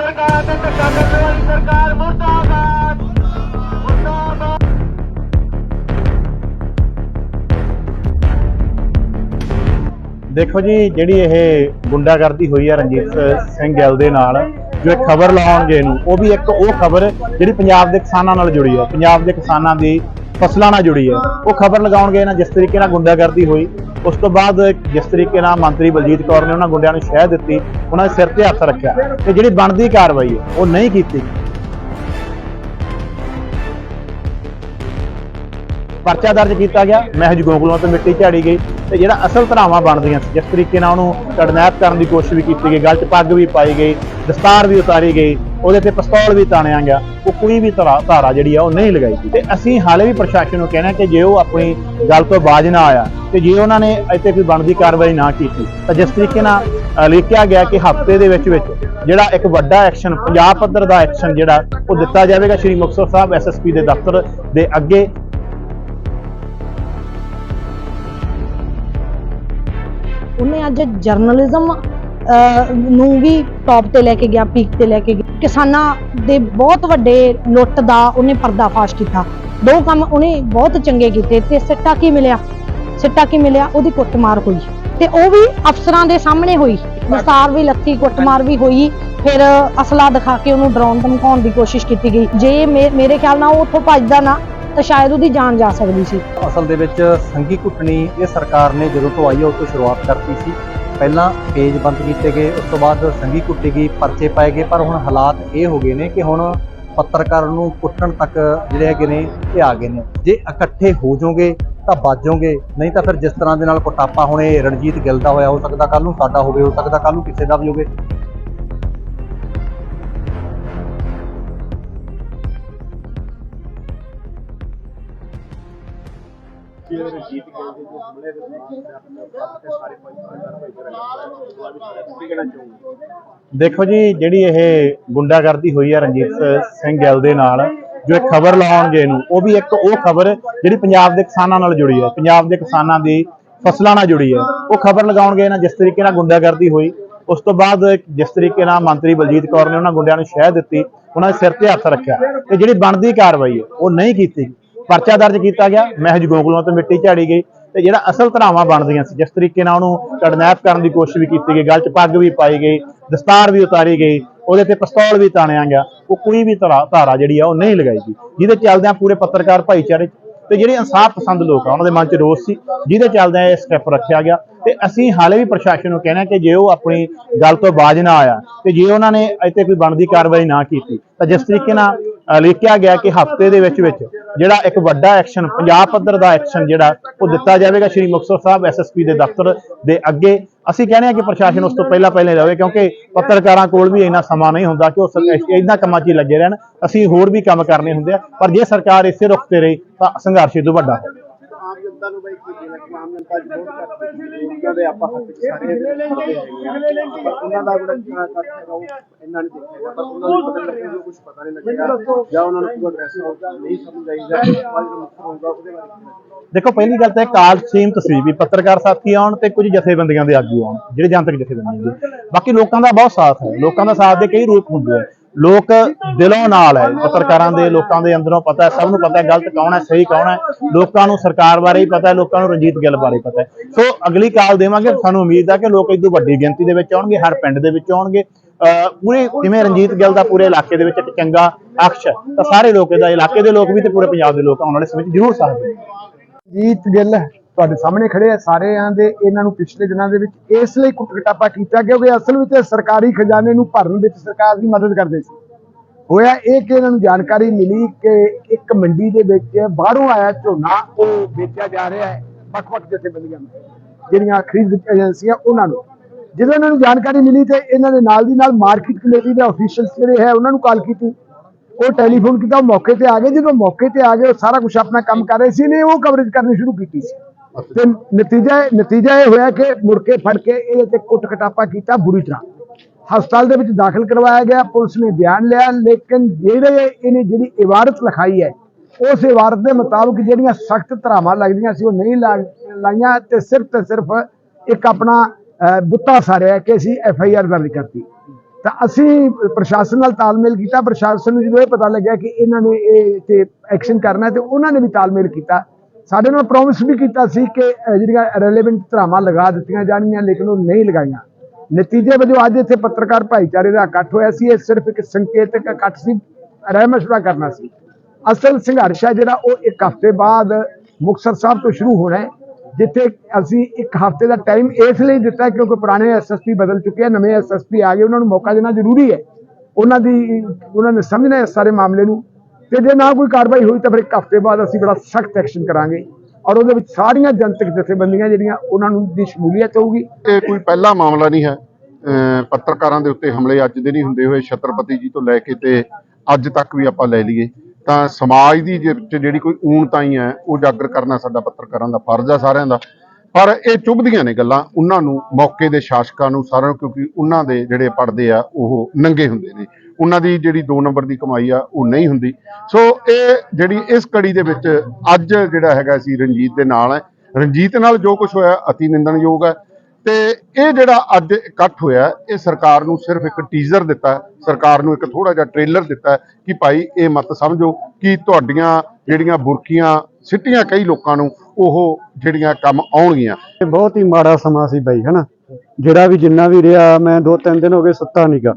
ਪੱਤਰਕਾਰਾਂ ਤੇ ਧੱਕਾ ਕਰਨ ਵਾਲੀ ਸਰਕਾਰ ਮੁਰਦਾਬਾਦ ਮੁਰਦਾਬਾਦ। ਦੇਖੋ ਜੀ, ਜਿਹੜੀ ਇਹ ਗੁੰਡਾਗਰਦੀ ਹੋਈ ਹੈ ਰਣਜੀਤ ਸਿੰਘ ਗਿੱਲ ਦੇ ਨਾਲ, ਜੋ ਇੱਕ ਖਬਰ ਲਾਉਣਗੇ ਨੂੰ ਉਹ ਵੀ ਇੱਕ ਉਹ ਖਬਰ ਜਿਹੜੀ ਪੰਜਾਬ ਦੇ ਕਿਸਾਨਾਂ ਨਾਲ ਜੁੜੀ ਹੈ ਪੰਜਾਬ ਦੇ ਕਿਸਾਨਾਂ ਦੀ ਫਸਲਾਂ ਨਾਲ ਜੁੜੀ ਹੈ। ਉਹ ਖਬਰ ਲਗਾਉਣ ਗਏ ਨਾ ਜਿਸ ਤਰੀਕੇ ਨਾਲ ਗੁੰਡਾਗਰਦੀ ਹੋਈ, ਉਸ ਤੋਂ ਬਾਅਦ ਜਿਸ ਤਰੀਕੇ ਨਾਲ ਮੰਤਰੀ ਬਲਜੀਤ ਕੌਰ ਨੇ ਉਹਨਾਂ ਗੁੰਡਿਆਂ ਨੂੰ ਸ਼ਹਿ ਦਿੱਤੀ, ਉਹਨਾਂ ਦੇ ਸਿਰ ਤੇ ਹੱਥ ਰੱਖਿਆ। ਤੇ ਜਿਹੜੀ ਬਣਦੀ ਕਾਰਵਾਈ ਹੈ, ਉਹ ਨਹੀਂ ਕੀਤੀ। ਪਰਚਾ ਦਰਜ ਕੀਤਾ ਗਿਆ। ਮਹਿਜ ਗੋਗਲੋਂ ਤੋਂ ਮਿੱਟੀ ਝਾੜੀ ਗਈ ਤੇ ਜਿਹੜਾ ਅਸਲ ਧਰਾਵਾਂ ਬਣਦੀਆਂ ਸੀ, ਜਿਸ ਤਰੀਕੇ ਨਾਲ ਉਹਨੂੰ ਕਡਨੈਪ ਕਰਨ ਦੀ ਕੋਸ਼ਿਸ਼ ਵੀ ਕੀਤੀ ਗਈ, ਗਲ 'ਚ ਪੱਗ ਵੀ ਪਾਈ ਗਈ, ਦਸਤਾਰ ਵੀ ਉਤਾਰੀ ਗਈ, ਉਹਦੇ ਤੇ ਪਿਸਤੌਲ ਵੀ ਤਾਣਿਆ ਗਿਆ, ਉਹ ਕੋਈ ਵੀ ਧਾਰਾ ਜਿਹੜੀ ਆ ਉਹ ਨਹੀਂ ਲਗਾਈ ਗਈ। ਤੇ ਅਸੀਂ ਹਾਲੇ ਵੀ ਪ੍ਰਸ਼ਾਸਨ ਨੂੰ ਕਹਿਣਾ ਕਿ ਜੇ ਉਹ ਆਪਣੀ ਗੱਲ ਤੋਂ ਬਾਜ ਨਾ ਆਇਆ ਤੇ ਜੇ ਉਹਨਾਂ ਨੇ ਇੱਥੇ ਕੋਈ ਬਣਦੀ ਕਾਰਵਾਈ ਨਾ ਕੀਤੀ, ਤਾਂ ਜਿਸ ਤਰੀਕੇ ਨਾਲ ਲਿਖਿਆ ਗਿਆ ਕਿ ਹਫ਼ਤੇ ਦੇ ਵਿੱਚ ਵਿੱਚ ਜਿਹੜਾ ਇੱਕ ਵੱਡਾ ਐਕਸ਼ਨ, ਪੰਜਾਬ ਪੱਧਰ ਦਾ ਐਕਸ਼ਨ ਜਿਹੜਾ ਉਹ ਦਿੱਤਾ ਜਾਵੇਗਾ, ਸ਼੍ਰੀ ਮੁਕਤਸਰ ਸਾਹਿਬ ਐਸਐਸਪੀ ਦੇ ਦਫ਼ਤਰ ਦੇ ਅੱਗੇ। ਉਹਨੇ ਅੱਜ ਜਰਨਲਿਜ਼ਮ ਨੂੰ ਵੀ ਟੌਪ ਤੇ ਲੈ ਕੇ ਗਿਆ ਪੀਕ ਤੇ ਲੈ ਕੇ ਗਿਆ। ਕਿਸਾਨਾਂ ਦੇ ਬਹੁਤ ਵੱਡੇ ਲੁੱਟ ਦਾ ਉਹਨੇ ਪਰਦਾਫਾਸ਼ ਕੀਤਾ। ਦੋ ਕੰਮ ਉਹਨੇ ਬਹੁਤ ਚੰਗੇ ਕੀਤੇ ਤੇ ਸਿੱਟਾ ਕੀ ਮਿਲਿਆ? ਸਿੱਟਾ ਕੀ ਮਿਲਿਆ? ਉਹਦੀ ਕੁੱਟਮਾਰ ਹੋਈ। ਤੇ ਉਹ ਵੀ ਅਫਸਰਾਂ ਦੇ ਸਾਹਮਣੇ ਹੋਈ। ਵਿਸਾਰ ਵੀ ਲੱਤੀ ਕੁੱਟਮਾਰ ਵੀ ਹੋਈ। ਫਿਰ ਅਸਲਾ ਦਿਖਾ ਕੇ ਉਹਨੂੰ ਡਰਾਉਣ ਧਮਕਾਉਣ ਦੀ ਕੋਸ਼ਿਸ਼ ਕੀਤੀ ਗਈ। ਜੇ ਮੇ- ਮੇਰੇ ਖਿਆਲ ਨਾਲ ਉਹ ਉੱਥੋਂ ਭੱਜਦਾ ਨਾ ਤਾਂ ਸ਼ਾਇਦ ਉਹਦੀ ਜਾਨ ਜਾ ਸਕਦੀ ਸੀ। ਅਸਲ ਦੇ ਵਿੱਚ ਸੰਗੀ ਘੁੱਟਣੀ ਇਹ ਸਰਕਾਰ ਨੇ ਜਦੋਂ ਤੋਂ ਆਈ ਹੈ ਉਸ ਤੋਂ ਸ਼ੁਰੂਆਤ ਕਰਤੀ ਸੀ। ਪਹਿਲਾਂ ਪੇਜ ਬੰਦ ਕੀਤੇ ਗਏ, ਉਸ ਤੋਂ ਬਾਅਦ ਸੰਗੀ ਕੁੱਟੀ ਗਈ, ਪਰਚੇ ਪਾਏ ਗਏ, ਪਰ ਹੁਣ ਹਾਲਾਤ ਇਹ ਹੋ ਗਏ ਨੇ ਕਿ ਹੁਣ ਪੱਤਰਕਾਰ ਨੂੰ ਕੁੱਟਣ ਤੱਕ ਜਿਹੜੇ ਹੈਗੇ ਨੇ, ਇਹ ਆ ਗਏ ਨੇ। ਜੇ ਇਕੱਠੇ ਹੋ ਜਾਓਗੇ, ਤਾਂ ਬਾਜੋਗੇ, ਨਹੀਂ ਤਾਂ ਫਿਰ ਜਿਸ ਤਰ੍ਹਾਂ ਦੇ ਨਾਲ ਕੁਟਾਪਾ ਹੁਣ, ਰਣਜੀਤ ਗਿੱਲ ਦਾ ਹੋਇਆ, ਹੋ ਸਕਦਾ ਕੱਲ ਨੂੰ ਸਾਡਾ ਹੋਵੇ, ਹੋ ਸਕਦਾ ਕੱਲ ਨੂੰ ਕਿਸੇ ਦਾ ਵੀ ਹੋਵੇ। ਦੇਖੋ ਜੀ, ਜਿਹੜੀ ਇਹ ਗੁੰਡਾਗਰਦੀ ਹੋਈ ਹੈ ਰਣਜੀਤ ਸਿੰਘ ਗਿੱਲ ਦੇ ਨਾਲ, ਜੋ ਇੱਕ ਖਬਰ ਲਾਉਣਗੇ ਨੂੰ ਉਹ ਵੀ ਇੱਕ ਉਹ ਖਬਰ ਜਿਹੜੀ ਪੰਜਾਬ ਦੇ ਕਿਸਾਨਾਂ ਨਾਲ ਜੁੜੀ ਹੈ, ਪੰਜਾਬ ਦੇ ਕਿਸਾਨਾਂ ਦੀ ਫਸਲਾਂ ਨਾਲ ਜੁੜੀ ਹੈ। ਉਹ ਖਬਰ ਲਗਾਉਣਗੇ ਨਾ ਜਿਸ ਤਰੀਕੇ ਨਾਲ ਗੁੰਡਾਗਰਦੀ ਹੋਈ, ਉਸ ਤੋਂ ਬਾਅਦ ਜਿਸ ਤਰੀਕੇ ਨਾਲ ਮੰਤਰੀ ਬਲਜੀਤ ਕੌਰ ਨੇ ਉਹਨਾਂ ਗੁੰਡਿਆਂ ਨੂੰ ਸ਼ਹਿ ਦਿੱਤੀ, ਉਹਨਾਂ ਦੇ ਸਿਰ ਤੇ ਹੱਥ ਰੱਖਿਆ। ਤੇ ਜਿਹੜੀ ਬਣਦੀ ਕਾਰਵਾਈ ਹੈ, ਉਹ ਨਹੀਂ ਕੀਤੀ। ਪਰਚਾ ਦਰਜ ਕੀਤਾ ਗਿਆ, ਮਹਿਜ ਗੋਗਲੋਂ ਤੋਂ ਮਿੱਟੀ ਝਾੜੀ ਗਈ ਤੇ ਜਿਹੜਾ ਅਸਲ ਧਰਾਵਾਂ ਬਣਦੀਆਂ ਸੀ, ਜਿਸ ਤਰੀਕੇ ਨਾਲ ਉਹਨੂੰ ਕਡਨੈਪ ਕਰਨ ਦੀ ਕੋਸ਼ਿਸ਼ ਵੀ ਕੀਤੀ ਗਈ, ਗਲ 'ਚ ਪੱਗ ਵੀ ਪਾਈ ਗਈ, ਦਸਤਾਰ ਵੀ ਉਤਾਰੀ ਗਈ, ਉਹਦੇ ਤੇ ਪਿਸਤੌਲ ਵੀ ਤਾਣਿਆ ਗਿਆ, ਉਹ ਕੋਈ ਵੀ ਧਾਰਾ ਧਾਰਾ ਜਿਹੜੀ ਆ ਉਹ ਨਹੀਂ ਲਗਾਈ ਗਈ, ਜਿਹਦੇ ਚੱਲਦਿਆਂ ਪੂਰੇ ਪੱਤਰਕਾਰ ਭਾਈਚਾਰੇ 'ਚ ਤੇ ਜਿਹੜੇ ਇਨਸਾਫ ਪਸੰਦ ਲੋਕ ਆ, ਉਹਨਾਂ ਦੇ ਮਨ 'ਚ ਰੋਸ ਸੀ, ਜਿਹਦੇ ਚੱਲਦਿਆਂ ਇਹ ਸਟੈਪ ਰੱਖਿਆ ਗਿਆ ਤੇ ਅਸੀਂ ਹਾਲੇ ਵੀ ਪ੍ਰਸ਼ਾਸਨ ਨੂੰ ਕਹਿਣਾ ਕਿ ਜੇ ਉਹ ਆਪਣੀ ਗੱਲ ਤੋਂ ਬਾਜ ਨਾ ਆਇਆ ਤੇ ਜੇ ਉਹਨਾਂ ਨੇ ਇੱਥੇ ਕੋਈ ਬਣਦੀ ਕਾਰਵਾਈ ਨਾ ਕੀਤੀ, ਤਾਂ ਜਿਸ ਤਰੀਕੇ ਨਾਲ ਲਿਖਿਆ ਗਿਆ ਕਿ ਹਫ਼ਤੇ ਦੇ ਵਿੱਚ ਵਿੱਚ ਜਿਹੜਾ ਇੱਕ ਵੱਡਾ ਐਕਸ਼ਨ ਪੰਜਾਬ ਪੱਧਰ ਦਾ ਐਕਸ਼ਨ ਜਿਹੜਾ, ਉਹ ਦਿੱਤਾ ਜਾਵੇਗਾ ਸ਼੍ਰੀ ਮੁਕਤਸਰ ਸਾਹਿਬ ਐਸਐਸਪੀ ਦੇ ਦਫ਼ਤਰ ਦੇ ਅੱਗੇ। ਅਸੀਂ ਕਹਿੰਦੇ ਹਾਂ ਕਿ ਪ੍ਰਸ਼ਾਸਨ ਉਸ ਤੋਂ ਪਹਿਲਾਂ ਪਹਿਲੇ ਰਹੇ ਕਿਉਂਕਿ ਪੱਤਰਕਾਰਾਂ ਕੋਲ ਵੀ ਇੰਨਾ ਸਮਾਂ ਨਹੀਂ ਹੁੰਦਾ ਕਿ ਉਹ ਸ- ਕੰਮਾਂ 'ਚ ਹੀ ਲੱਗੇ ਰਹਿਣ। ਅਸੀਂ ਹੋਰ ਵੀ ਕੰਮ ਕਰਨੇ ਹੁੰਦੇ ਆ, ਪਰ ਜੇ ਸਰਕਾਰ ਇਸੇ ਰੁਖ ਤੇ ਰਹੀ, ਤਾਂ ਸੰਘਰਸ਼ ਇਦੋਂ ਵੱਡਾ ਹੋਵੇ ਜਨਤਾ ਨੂੰ ਬਈ ਕੀ ਦੇਣਾ ਕਿ ਆਮ ਜਨਤਾ ਅੱਜ ਵੋਟ ਕਰਦੀ ਹੈ ਉਹਨਾਂ ਦੇ ਆਪਾਂ ਹੱਕ ਚ ਸਾਰੇ ਕਰਦੇ ਹੈਗੇ ਆ। ਪਰ ਉਹਨਾਂ ਦਾ ਜਿਹੜਾ ਕਿਹੜਾ ਕੱਟ ਹੈਗਾ ਉਹ ਇੰਨਾ ਨਹੀਂ ਦੇਖੇਗਾ ਪਰ ਉਹਨਾਂ ਨੂੰ ਪਤਾ ਲੱਗੇਗਾ ਕੁਝ ਪਤਾ ਨਹੀਂ ਲੱਗੇਗਾ ਜਾਂ ਉਹਨਾਂ ਨੂੰ ਕੋਈ ਐਡਰੈਸ ਹੋਊਗਾ ਨਹੀਂ ਸਮਝ ਆਈਦਾ ਬਾਅਦ ਵਿੱਚ ਮੁੱਖ ਹੋਊਗਾ ਉਹਦੇ ਬਾਰੇ ਕੀ ਲੱਗੇਗਾ? ਦੇਖੋ ਪਹਿਲੀ ਗੱਲ ਤਾਂ ਇਹ ਕਾਲ ਸੀਮਤ ਸੀ ਵੀ ਪੱਤਰਕਾਰ ਸਾਥੀ ਆਉਣ ਤੇ ਕੁਝ ਜਥੇਬੰਦੀਆਂ ਦੇ ਆਗੂ ਆਉਣ ਜਿਹੜੇ ਜਨਤਕ ਜਥੇਬੰਦੀਆਂ ਦੇ ਬਾਕੀ ਲੋਕਾਂ ਦਾ ਬਹੁਤ ਸਾਥ ਹੈ। ਲੋਕਾਂ ਦਾ ਸਾਥ ਦੇ ਕਈ ਰੂਪ ਹੁੰਦੇ ਆ। ਲੋਕ ਦਿਲੋਂ ਨਾਲ ਹੈ। ਪੱਤਰਕਾਰਾਂ ਦੇ ਲੋਕਾਂ ਦੇ ਅੰਦਰੋਂ ਪਤਾ ਹੈ ਸਭ ਨੂੰ ਪਤਾ ਹੈ ਗਲਤ ਕੌਣ ਹੈ ਸਹੀ ਕੌਣ ਹੈ। ਲੋਕਾਂ ਨੂੰ ਸਰਕਾਰ ਬਾਰੇ ਹੀ ਪਤਾ ਹੈ ਲੋਕਾਂ ਨੂੰ ਰਣਜੀਤ ਗਿੱਲ ਬਾਰੇ ਪਤਾ ਹੈ। ਸੋ ਅਗਲੀ ਕਾਲ ਦੇਵਾਂਗੇ। ਸਾਨੂੰ ਉਮੀਦ ਹੈ ਕਿ ਲੋਕ ਇਦੋਂ ਵੱਡੀ ਗਿਣਤੀ ਦੇ ਵਿੱਚ ਆਉਣਗੇ ਹਰ ਪਿੰਡ ਦੇ ਵਿੱਚ ਆਉਣਗੇ। ਅਹ ਪੂਰੇ ਜਿਵੇਂ ਰਣਜੀਤ ਗਿੱਲ ਦਾ ਪੂਰੇ ਇਲਾਕੇ ਦੇ ਵਿੱਚ ਇੱਕ ਚੰਗਾ ਅਕਸ਼ ਹੈ, ਤਾਂ ਸਾਰੇ ਲੋਕ ਇਹਦਾ ਇਲਾਕੇ ਦੇ ਲੋਕ ਵੀ ਤੇ ਪੂਰੇ ਪੰਜਾਬ ਦੇ ਲੋਕ ਆਉਣ ਵਾਲੇ ਸਮੇਂ 'ਚ ਜ਼ਰੂਰ ਸਾਥ ਦੇਣਗੇ। ਜੀਤ ਗਿੱਲ ਤੁਹਾਡੇ ਸਾਹਮਣੇ ਖੜੇ ਆ ਸਾਰਿਆਂ ਦੇ, ਇਹਨਾਂ ਨੂੰ ਪਿਛਲੇ ਦਿਨਾਂ ਦੇ ਵਿੱਚ ਇਸ ਲਈ ਕੁੱਟਕਟਾਪਾ ਕੀਤਾ ਕਿਉਂਕਿ ਅਸਲ ਵਿੱਚ ਸਰਕਾਰੀ ਖਜ਼ਾਨੇ ਨੂੰ ਭਰਨ ਵਿੱਚ ਸਰਕਾਰ ਦੀ ਮਦਦ ਕਰਦੇ ਸੀ। ਹੋਇਆ ਇਹ ਕਿ ਇਹਨਾਂ ਨੂੰ ਜਾਣਕਾਰੀ ਮਿਲੀ ਕਿ ਇੱਕ ਮੰਡੀ ਦੇ ਵਿੱਚ ਬਾਹਰੋਂ ਆਇਆ ਝੋਨਾ, ਉਹ ਵੇਚਿਆ ਜਾ ਰਿਹਾ ਹੈ, ਵੱਖ-ਵੱਖ ਜਥੇਬੰਦੀਆਂ ਜਿਹੜੀਆਂ ਖਰੀਦ ਏਜੰਸੀਆਂ ਉਹਨਾਂ ਨੂੰ। ਜਦੋਂ ਇਹਨਾਂ ਨੂੰ ਜਾਣਕਾਰੀ ਮਿਲੀ ਤੇ ਇਹਨਾਂ ਦੇ ਨਾਲ ਦੀ ਨਾਲ ਮਾਰਕੀਟ ਕਮੇਟੀ ਦੇ ਅਫੀਸ਼ੀਅਲਸ ਜਿਹੜੇ ਹੈ ਉਹਨਾਂ ਨੂੰ ਕਾਲ ਕੀਤੀ। ਉਹ ਟੈਲੀਫੋਨ ਕੀਤਾ, ਉਹ ਮੌਕੇ ਤੇ ਆ ਗਏ। ਜਦੋਂ ਮੌਕੇ ਤੇ ਆ ਗਏ, ਉਹ ਸਾਰਾ ਕੁਝ ਆਪਣਾ ਕੰਮ ਕਰ ਰਹੇ ਸੀ ਨੇ ਉਹ ਕਵਰੇਜ ਕਰਨੀ ਸ਼ੁਰੂ ਕੀਤੀ ਸੀ। ਤੇ ਨਤੀਜਾ ਨਤੀਜਾ ਇਹ ਹੋਇਆ ਕਿ ਮੁੜ ਕੇ ਫੜ ਕੇ ਇਹਦੇ ਤੇ ਕੁੱਟ ਕਟਾਪਾ ਕੀਤਾ ਬੁਰੀ ਤਰ੍ਹਾਂ। ਹਸਪਤਾਲ ਦੇ ਵਿੱਚ ਦਾਖਲ ਕਰਵਾਇਆ ਗਿਆ ਪੁਲਿਸ ਨੇ ਬਿਆਨ ਲਿਆ ਲੇਕਿਨ ਜਿਹੜੇ ਇਹਨੇ ਜਿਹੜੀ ਇਬਾਰਤ ਲਿਖਾਈ ਹੈ ਉਸ ਇਬਾਰਤ ਦੇ ਮੁਤਾਬਕ ਜਿਹੜੀਆਂ ਸਖਤ ਧਾਰਾਵਾਂ ਲੱਗਦੀਆਂ ਸੀ ਉਹ ਨਹੀਂ ਲਾ- ਲਾਈਆਂ ਤੇ ਸਿਰਫ ਤੇ ਸਿਰਫ ਇੱਕ ਆਪਣਾ ਅਹ, ਬੁੱਤਾ ਸਾਰਿਆ ਕਿ ਅਸੀਂ ਐਫ ਆਈ ਆਰ ਦਰਜ ਕਰਤੀ। ਤਾਂ ਅਸੀਂ ਪ੍ਰਸ਼ਾਸਨ ਨਾਲ ਤਾਲਮੇਲ ਕੀਤਾ ਪ੍ਰਸ਼ਾਸਨ ਨੂੰ ਜਦੋਂ ਇਹ ਪਤਾ ਲੱਗਿਆ ਕਿ ਇਹਨਾਂ ਨੇ ਇਹ ਤੇ ਐਕਸ਼ਨ ਕਰਨਾ ਤੇ ਉਹਨਾਂ ਨੇ ਵੀ ਤਾਲਮੇਲ ਕੀਤਾ। ਸਾਡੇ ਨਾਲ ਪ੍ਰੋਮਿਸ ਵੀ ਕੀਤਾ ਸੀ ਕਿ ਜਿਹੜੀਆਂ ਰੈਲੇਵੈਂਟ ਧਰਾਵਾਂ ਲਗਾ ਦਿੱਤੀਆਂ ਜਾਣਗੀਆਂ, ਲੇਕਿਨ ਉਹ ਨਹੀਂ ਲਗਾਈਆਂ। ਨਤੀਜੇ ਵਜੋਂ ਅੱਜ ਇੱਥੇ ਪੱਤਰਕਾਰ ਭਾਈਚਾਰੇ ਦਾ ਇਕੱਠ ਹੋਇਆ ਸੀ। ਇਹ ਸਿਰਫ ਇੱਕ ਸੰਕੇਤਕ ਇਕੱਠ ਸੀ ਰਾਏ ਮਸ਼ਵਰਾ ਕਰਨਾ ਸੀ। ਅਸਲ ਸੰਘਰਸ਼ ਹੈ ਜਿਹੜਾ, ਉਹ ਇੱਕ ਹਫ਼ਤੇ ਬਾਅਦ ਮੁਕਤਸਰ ਸਾਹਿਬ ਤੋਂ ਸ਼ੁਰੂ ਹੋਣਾ ਹੈ, ਜਿੱਥੇ ਅਸੀਂ ਇੱਕ ਹਫ਼ਤੇ ਦਾ ਟਾਈਮ ਇਸ ਲਈ ਦਿੱਤਾ ਕਿਉਂਕਿ ਪੁਰਾਣੇ ਐਸਐਸਪੀ ਬਦਲ ਚੁੱਕੇ ਆ, ਨਵੇਂ ਐਸਐਸਪੀ ਆ ਗਏ, ਉਹਨਾਂ ਨੂੰ ਮੌਕਾ ਦੇਣਾ ਜ਼ਰੂਰੀ ਹੈ। ਉਹਨਾਂ ਦੀ, ਉਹਨਾਂ ਨੇ ਸਮਝਣਾ ਇਸ ਸਾਰੇ ਮਾਮਲੇ ਨੂੰ। ਤੇ ਜੇ ਨਾ ਕੋਈ ਕਾਰਵਾਈ ਹੋਈ ਤਾਂ ਫਿਰ ਇੱਕ ਹਫ਼ਤੇ ਬਾਅਦ ਅਸੀਂ ਬੜਾ ਸਖਤ ਐਕਸ਼ਨ ਕਰਾਂਗੇ। ਔਰ ਉਹਦੇ ਵਿੱਚ ਸਾਰੀਆਂ ਜਨਤਕ ਜਥੇਬੰਦੀਆਂ ਜਿਹੜੀਆਂ, ਉਹਨਾਂ ਨੂੰ ਦੀ ਸ਼ਮੂਲੀਅਤ ਹੋਊਗੀ। ਇਹ ਕੋਈ ਪਹਿਲਾ ਮਾਮਲਾ ਨਹੀਂ ਹੈ। ਅਹ ਪੱਤਰਕਾਰਾਂ ਦੇ ਉੱਤੇ ਹਮਲੇ ਅੱਜ ਦੇ ਨਹੀਂ ਹੁੰਦੇ ਹੋਏ ਛਤਰਪਤੀ ਜੀ ਤੋਂ ਲੈ ਕੇ ਤੇ ਅੱਜ ਤੱਕ ਵੀ ਆਪਾਂ ਲੈ ਲਈਏ। ਤਾਂ ਸਮਾਜ ਦੀ ਜਿਹੜੀ ਕੋਈ ਊਣਤਾਈ ਹੈ, ਉਹ ਉਜਾਗਰ ਕਰਨਾ ਸਾਡਾ ਪੱਤਰਕਾਰਾਂ ਦਾ ਫਰਜ਼ ਆ ਸਾਰਿਆਂ ਦਾ। ਪਰ ਇਹ ਚੁੱਭਦੀਆਂ ਨੇ ਗੱਲਾਂ। ਉਹਨਾਂ ਨੂੰ ਮੌਕੇ ਦੇ ਸ਼ਾਸਕਾਂ ਨੂੰ ਸਾਰਿਆਂ ਨੂੰ, ਕਿਉਂਕਿ ਉਹਨਾਂ ਦੇ ਜਿਹੜੇ ਪੜਦੇ ਆ, ਉਹ ਨੰਗੇ ਹੁੰਦੇ ਨੇ। ਉਹਨਾਂ ਦੀ ਜਿਹੜੀ 2 ਨੰਬਰ ਦੀ ਕਮਾਈ ਆ, ਉਹ ਨਹੀਂ ਹੁੰਦੀ। ਸੋ ਇਹ ਜਿਹੜੀ ਇਸ ਕੜੀ ਦੇ ਵਿੱਚ ਅੱਜ ਜਿਹੜਾ ਹੈਗਾ ਸੀ ਰਣਜੀਤ ਦੇ ਨਾਲ ਹੈ। ਰਣਜੀਤ ਨਾਲ ਜੋ ਕੁਝ ਹੋਇਆ, ਅਤੀ ਨਿੰਦਣਯੋਗ ਹੈ। ਤੇ ਇਹ ਜਿਹੜਾ ਅੱਜ ਇਕੱਠ ਹੋਇਆ, ਇਹ ਸਰਕਾਰ ਨੂੰ ਸਿਰਫ ਇੱਕ ਟੀਜ਼ਰ ਦਿੱਤਾ ਸਰਕਾਰ ਨੂੰ ਇੱਕ ਥੋੜਾ ਜਿਹਾ ਟ੍ਰੇਲਰ ਦਿੱਤਾ ਕਿ ਭਾਈ, ਇਹ ਮਤ ਸਮਝੋ ਕਿ ਤੁਹਾਡੀਆਂ ਜਿਹੜੀਆਂ ਬੁਰਕੀਆਂ ਸਿੱਟੀਆਂ ਕਈ ਲੋਕਾਂ ਨੂੰ, ਉਹ ਜਿਹੜੀਆਂ ਕੰਮ ਆਉਣਗੀਆਂ। ਬਹੁਤ ਹੀ ਮਾੜਾ ਸਮਾਂ ਸੀ ਬਾਈ, ਹਨਾ? ਜਿਹੜਾ ਵੀ ਜਿੰਨਾ ਵੀ ਰਿਹਾ, ਮੈਂ ਦੋ ਤਿੰਨ ਦਿਨ ਹੋ ਗਏ ਸੁੱਤਾ ਨਹੀਂਗਾ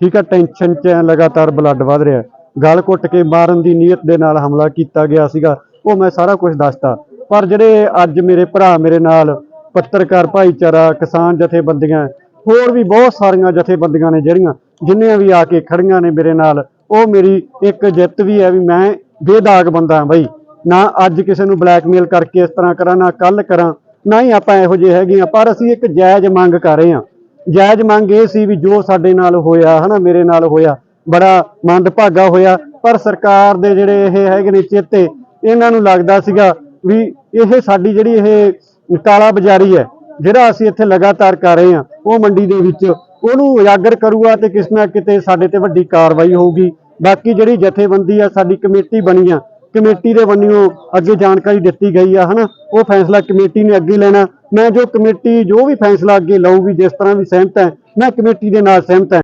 ਠੀਕ ਆ ਟੈਨਸ਼ਨ 'ਚ ਐਂ ਲਗਾਤਾਰ ਬਲੱਡ ਵੱਧ ਰਿਹਾ। ਗਲ ਘੁੱਟ ਕੇ ਮਾਰਨ ਦੀ ਨੀਅਤ ਦੇ ਨਾਲ ਹਮਲਾ ਕੀਤਾ ਗਿਆ ਸੀਗਾ। ਉਹ ਮੈਂ ਸਾਰਾ ਕੁਝ ਦੱਸਤਾ। ਪਰ ਜਿਹੜੇ ਅੱਜ ਮੇਰੇ ਭਰਾ ਮੇਰੇ ਨਾਲ ਪੱਤਰਕਾਰ ਭਾਈਚਾਰਾ, ਕਿਸਾਨ ਜਥੇਬੰਦੀਆਂ, ਹੋਰ ਵੀ ਬਹੁਤ ਸਾਰੀਆਂ ਜਥੇਬੰਦੀਆਂ ਨੇ ਜਿਹੜੀਆਂ, ਜਿੰਨੀਆਂ ਵੀ ਆ ਕੇ ਖੜੀਆਂ ਨੇ ਮੇਰੇ ਨਾਲ, ਉਹ ਮੇਰੀ ਇੱਕ ਜਿੱਤ ਵੀ ਹੈ ਵੀ ਮੈਂ ਬੇਦਾਗ ਬੰਦਾ ਹਾਂ ਬਈ। ਨਾ ਅੱਜ ਕਿਸੇ ਨੂੰ ਬਲੈਕਮੇਲ ਕਰਕੇ ਇਸ ਤਰ੍ਹਾਂ ਕਰਾਂ, ਨਾ ਕੱਲ ਕਰਾਂ, ਨਾ ਹੀ ਆਪਾਂ ਇਹੋ ਜਿਹੇ ਹੈਗੇ ਆ ਪਰ ਅਸੀਂ ਇੱਕ ਜਾਇਜ਼ ਮੰਗ ਕਰ ਰਹੇ ਹਾਂ। ਜਾਇਜ਼ ਮੰਗ ਇਹ ਸੀ ਵੀ ਜੋ ਸਾਡੇ ਨਾਲ ਹੋਇਆ, ਹਨਾ, ਮੇਰੇ ਨਾਲ ਹੋਇਆ, ਬੜਾ ਮੰਦਭਾਗਾ ਹੋਇਆ, ਪਰ ਸਰਕਾਰ ਦੇ ਜਿਹੜੇ ਇਹ ਹੈਗੇ ਨੇ ਚੇਤੇ, ਇਹਨਾਂ ਨੂੰ ਲੱਗਦਾ ਸੀਗਾ ਵੀ ਇਹ ਸਾਡੀ ਜਿਹੜੀ ਇਹ ਕਾਲਾ ਬਾਜ਼ਾਰੀ ਹੈ, ਜਿਹੜਾ ਅਸੀਂ ਇੱਥੇ ਲਗਾਤਾਰ ਕਰ ਰਹੇ ਹਾਂ, ਉਹ ਮੰਡੀ ਦੇ ਵਿੱਚ, ਉਹਨੂੰ ਉਜਾਗਰ ਕਰੂਗਾ ਤੇ ਕਿਸ ਨਾ ਕਿਤੇ ਸਾਡੇ ਤੇ ਵੱਡੀ ਕਾਰਵਾਈ ਹੋਊਗੀ। ਬਾਕੀ ਜਿਹੜੀ ਜਥੇਬੰਦੀ ਆ, ਸਾਡੀ ਕਮੇਟੀ ਬਣੀ ਆ ਕਮੇਟੀ ਦੇ ਵੱਲੋਂ ਅੱਗੇ ਜਾਣਕਾਰੀ ਦਿੱਤੀ ਗਈ ਆ, ਹਨਾ? ਉਹ ਫੈਸਲਾ ਕਮੇਟੀ ਨੇ ਅੱਗੇ ਲੈਣਾ। ਮੈਂ ਜੋ ਕਮੇਟੀ, ਜੋ ਵੀ ਫੈਸਲਾ ਅੱਗੇ ਲਊਗੀ, ਜਿਸ ਤਰ੍ਹਾਂ ਵੀ ਸਹਿਮਤ ਹੈ, ਮੈਂ ਕਮੇਟੀ ਦੇ ਨਾਲ ਸਹਿਮਤ ਹਾਂ।